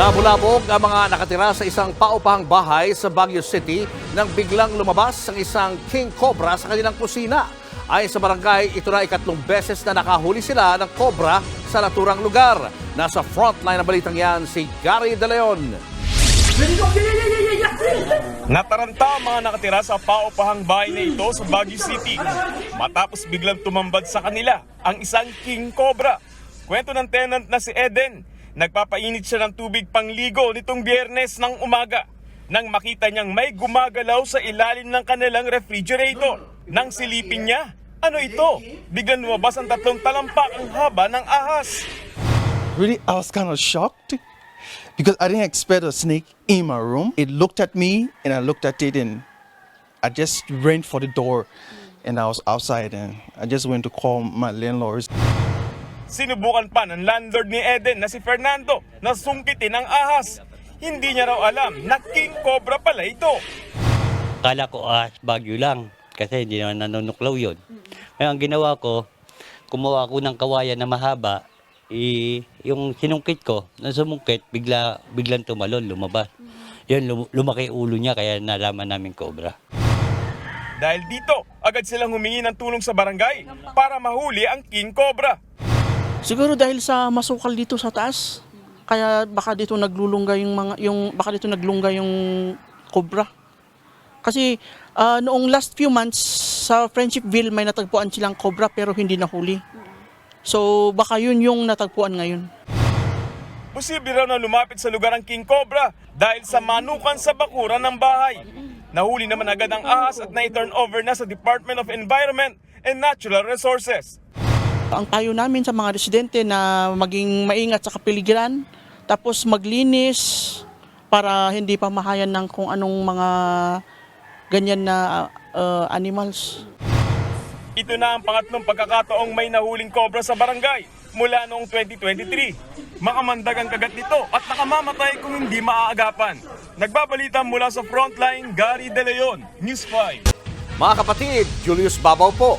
Nabulabog ang mga nakatira sa isang paupahang bahay sa Baguio City nang biglang lumabas ang isang king cobra sa kanilang kusina. Ayon sa barangay, ito na ikatlong beses na nakahuli sila ng cobra sa naturang lugar. Nasa frontline ng balitang yan si Gary De Leon. Nataranta ang mga nakatira sa paupahang bahay na ito sa Baguio City matapos biglang tumambad sa kanila ang isang king cobra. Kwento ng tenant na si Eden, nagpapainit siya ng tubig pangligo nitong biyernes ng umaga nang makita niyang may gumagalaw sa ilalim ng kanilang refrigerator. Nang silipin niya, ano ito? Biglang lumabas ang tatlong talampak ang haba ng ahas. really I was kind of shocked because I didn't expect a snake in my room. It looked at me and I looked at it and I just ran for the door and I was outside and I just went to call my landlords. Sinubukan pa ng landlord ni Eden na si Fernando na sungkitin ang ahas. Hindi niya raw alam na king cobra pala ito. Kala ko ah, bagyo lang kasi hindi naman nanunuklaw yun. Kaya ang ginawa ko, kumuha ako ng kawayan na mahaba, i, yung sinungkit ko, na sumungkit, bigla, biglang tumalon, lumabas. Yun, lum- lumaki ulo niya kaya nalaman namin cobra. Dahil dito, agad silang humingi ng tulong sa barangay para mahuli ang king cobra. Siguro dahil sa masukal dito sa taas, kaya baka dito naglulungga yung mga yung baka dito naglungga yung cobra. Kasi ah, noong last few months sa Friendshipville may natagpuan silang cobra pero hindi nahuli. So baka yun yung natagpuan ngayon. Posible raw na lumapit sa lugar ang king cobra dahil sa manukan sa bakuran ng bahay. Nahuli naman agad ang ahas at na-turn over na sa Department of Environment and Natural Resources. Ang payo namin sa mga residente na maging maingat sa kapiligiran, tapos maglinis para hindi pa mahayan ng kung anong mga ganyan na ah, animals. Ito na ang pangatlong pagkakataong may nahuling cobra sa barangay mula noong 2023. Makamandag ang kagat nito at nakamamatay kung hindi maaagapan. Nagbabalita mula sa frontline, Gary De Leon, News 5. Mga kapatid, Julius Babaw po.